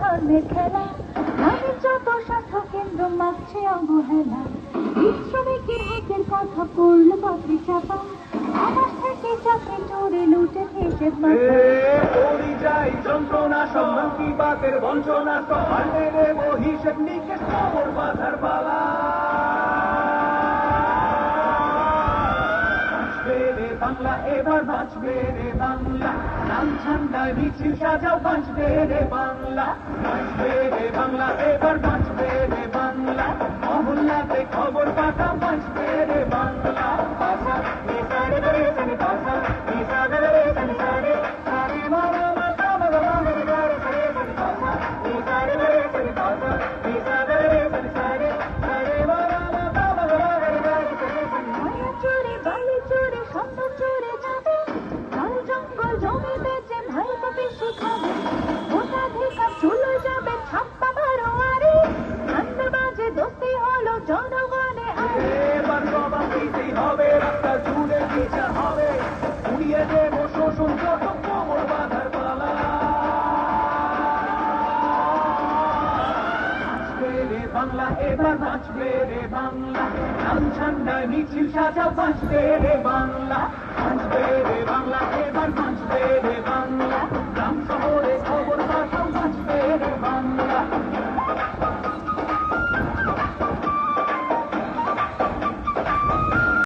ধর্মের খেলা। আমি যত স্বাস্থ্য কেন্দ্র মাগছে অবহেলা। শ্রমিকের হকের কথা পড়ল পথে চাপা? আমার থেকে চাকরি চোরে লুটে বাতের বঞ্চনা সব নিকেশ বাধার পালা বাঁচবে রে বাংলা এবার বাঁচবে রে বাংলা। নাম ঠান্ডায় মিছিল সাজাও বাঁচবে রে বাংলা। বাঁচবে রে বাংলা এবার বাংলা, এবার বাঁচবে রে বাংলা। নাম ঠান্ডায় মিছিল সাজা বাঁচবে রে বাংলা। বাঁচবে রে বাংলা, এবার